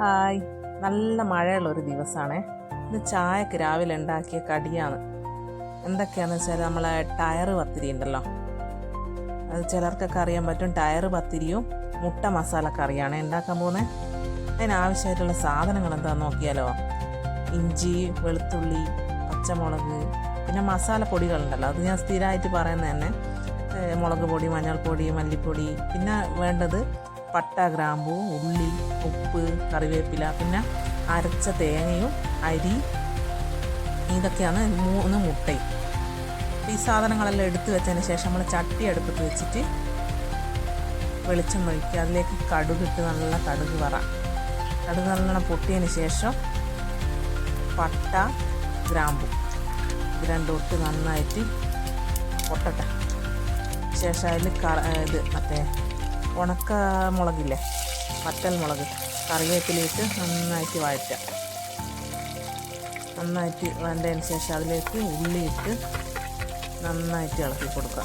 Hi. നല്ല മഴയുള്ള ഒരു ദിവസമാണ് ഇന്ന് ചായക്ക് രാവിലെ ഉണ്ടാക്കിയ കടിയാണ്. എന്തൊക്കെയാണെന്ന് വെച്ചാൽ നമ്മളെ ടയർ പത്തിരി ഉണ്ടല്ലോ അത് ചിലർക്കൊക്കെ അറിയാൻ പറ്റും ടയർ പത്തിരിയും മുട്ട മസാല കറിയാണ്. ഉണ്ടാക്കാൻ പോകുന്നത് അതിനാവശ്യമായിട്ടുള്ള സാധനങ്ങൾ എന്താണെന്ന് നോക്കിയാലോ? ഇഞ്ചി വെളുത്തുള്ളി പച്ചമുളക് പിന്നെ മസാല പൊടികളുണ്ടല്ലോ. അത് ഞാൻ സ്ഥിരമായിട്ട് പറയുന്നത് തന്നെ മുളക് പൊടി മഞ്ഞൾപ്പൊടി മല്ലിപ്പൊടി. പിന്നെ വേണ്ടത് പട്ട ഗ്രാമ്പു ഉള്ളി ഉപ്പ് കറിവേപ്പില പിന്നെ അരച്ച തേങ്ങയും അരി ഇതൊക്കെയാണ് മൂന്ന് മുട്ടയും. ഈ സാധനങ്ങളെല്ലാം എടുത്തു വെച്ചതിന് ശേഷം നമ്മൾ ചട്ടി അടുപ്പത്ത് വെച്ചിട്ട് വെളിച്ചം ഒഴിക്കുക. അതിലേക്ക് കടുകിട്ട് നല്ല കടുക് വറ. കടുക് നല്ലോണം പൊട്ടിയതിന് ശേഷം പട്ട ഗ്രാമ്പു. ഇത് രണ്ടും നന്നായിട്ട് പൊട്ടട്ടെ. ശേഷം അതിൽ ഇത് മറ്റേ ഉണക്ക മുളകില്ലേ വറ്റൽ മുളക്. കറിവേപ്പിലിട്ട് നന്നായിട്ട് വഴറ്റുക. നന്നായിട്ട് വേണ്ടതിന് ശേഷം അതിലേക്ക് ഉള്ളിയിട്ട് നന്നായിട്ട് ഇളക്കി കൊടുക്കുക.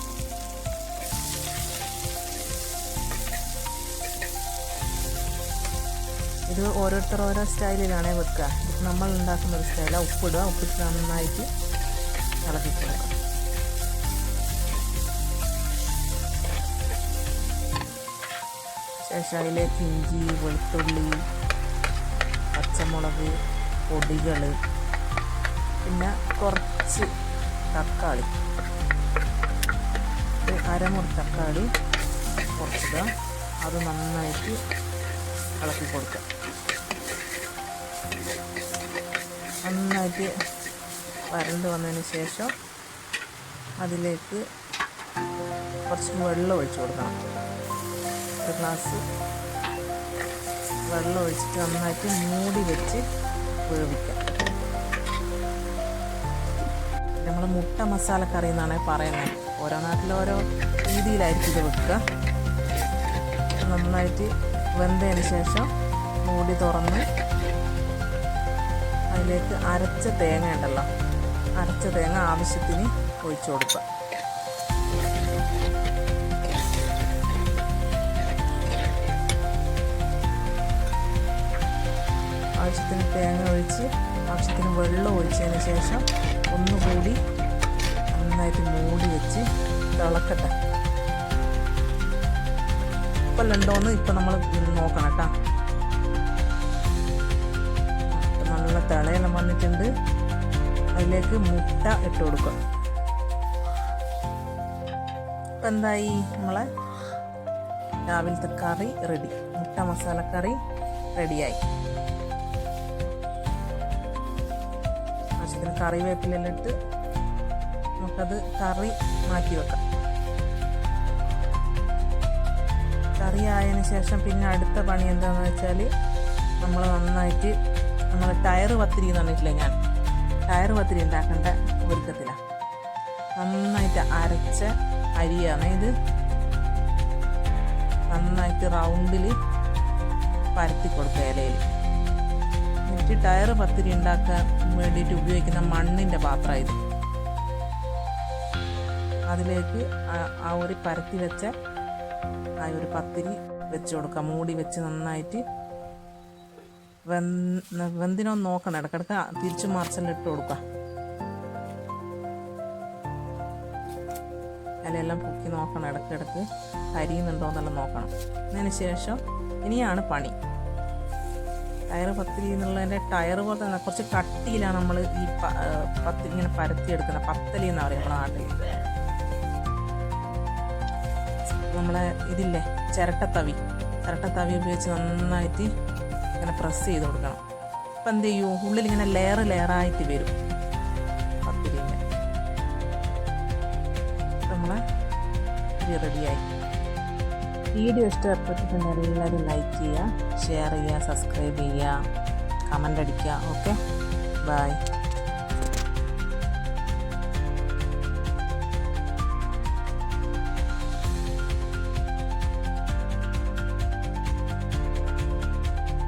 ഇത് ഓരോരുത്തർ ഓരോ സ്റ്റൈലിലാണ് വെക്കുക. നമ്മൾ ഉണ്ടാക്കുന്ന ഒരു സ്റ്റൈലാണ് ഉപ്പിടുക. ഉപ്പിട്ട് നന്നായിട്ട് ഇളക്കി കൊടുക്കുക. ശേഷം അതിലേക്ക് ഇഞ്ചി വെളുത്തുള്ളി പച്ചമുളക് പൊടികൾ പിന്നെ കുറച്ച് തക്കാളി. അരമുറി തക്കാളി കുറച്ചിടുക. അത് നന്നായിട്ട് ഇളക്കി കൊടുക്കുക. നന്നായിട്ട് വരണ്ട് വന്നതിന് ശേഷം അതിലേക്ക് കുറച്ച് വെള്ളം ഒഴിച്ചു കൊടുക്കണം. ഒരു ഗ്ലാസ് വെള്ളം ഒഴിച്ചിട്ട് നന്നായിട്ട് മൂടി വെച്ച് വേവിക്കാം. നമ്മൾ മുട്ട മസാല കറി എന്നാണ് പറയുന്നത്. ഓരോ നാട്ടിൽ ഓരോ രീതിയിലായിരിക്കും ഇത് വെക്കുക. നന്നായിട്ട് വെന്തതിന് ശേഷം മൂടി തുറന്ന് അതിലേക്ക് അരച്ച തേങ്ങ ഉണ്ടല്ലോ അരച്ച തേങ്ങ ആവശ്യത്തിന് ഒഴിച്ചു കൊടുക്കുക. ആവശ്യത്തിന് തേങ്ങ ഒഴിച്ച് ആവശ്യത്തിന് വെള്ളം ഒഴിച്ചതിന് ശേഷം ഒന്നുകൂടി നന്നായിട്ട് മൂടി വെച്ച് തിളക്കട്ടെ. ഇപ്പം ഉണ്ടോയെന്ന് ഇപ്പം നമ്മൾ നോക്കണം കേട്ടോ. നല്ല തിളയെല്ലാം വന്നിട്ടുണ്ട്. അതിലേക്ക് മുട്ട ഇട്ട് കൊടുക്കുക. ഇപ്പം എന്തായി നമ്മളെ? രാവിലത്തെ കറി റെഡി മുട്ട മസാല കറി റെഡിയായി ആവശ്യത്തിന് കറിവേപ്പിലെല്ലാം ഇട്ട് നമുക്കത് കറി മാറ്റി വെക്കാം. കറി ആയതിനു ശേഷം പിന്നെ അടുത്ത പണി എന്താണെന്ന് വെച്ചാൽ നമ്മൾ നന്നായിട്ട് നമ്മൾ ടയർ പത്തിരി എന്ന് പറഞ്ഞിട്ടില്ല ഞാൻ. ടയർ പത്തിരി ഉണ്ടാക്കേണ്ട ഒരുക്കത്തിലാണ് നന്നായിട്ട് അരച്ച അരിയാണ് ഇത്. നന്നായിട്ട് റൗണ്ടിൽ പരത്തി കൊടുക്കുക ഇലയിൽ എന്നിട്ട് ടയർ പത്തിരി ഉണ്ടാക്കാൻ വേണ്ടിയിട്ട് ഉപയോഗിക്കുന്ന മണ്ണിന്റെ പാത്രം അതിലേക്ക് ആ- ഒരു പരത്തി വെച്ച ആ ഒരു പത്തിരി വെച്ച് കൊടുക്കുക. മൂടി വെച്ച് നന്നായിട്ട് വെന്ത് വെന്തിനോ നോക്കണം. ഇടക്കിടക്ക് തിരിച്ചു മറിച്ചെല്ലാം ഇട്ട് കൊടുക്കുക. ഇലയെല്ലാം പൊക്കി നോക്കണം. ഇടക്കിടക്ക് കരിയുന്നുണ്ടോ എന്നെല്ലാം നോക്കണം. അതിന് ശേഷം ഇനിയാണ് പണി. ടയർ പത്തിരി എന്നുള്ളതിന്റെ ടയർ പോലെ തന്നെ കുറച്ച് കട്ടിയിലാണ് നമ്മൾ ഈ പത്തിരി ഇങ്ങനെ പരത്തിയെടുക്കുന്നത്. പത്തലി എന്ന് പറയും നമ്മുടെ നാട്ടിൽ നമ്മളെ ഇതില്ലേ ചിരട്ടത്തവി. ചിരട്ടത്തവി ഉപയോഗിച്ച് നന്നായിട്ട് ഇങ്ങനെ പ്രസ് ചെയ്ത് കൊടുക്കണം. അപ്പം എന്ത് ചെയ്യൂ? ഉള്ളിൽ ഇങ്ങനെ ലെയർ ലെയറായിട്ട് വരും പത്തിരിന്റെ. നമ്മളെ റെഡിയായി വീഡിയോ ഇഷ്ടപ്പെട്ടിട്ടുണ്ടെങ്കിൽ എല്ലാവരും ലൈക്ക് ചെയ്യുക ഷെയർ ചെയ്യുക സബ്സ്ക്രൈബ് ചെയ്യുക കമന്റ് അടിക്കുക ഓക്കെ ബൈ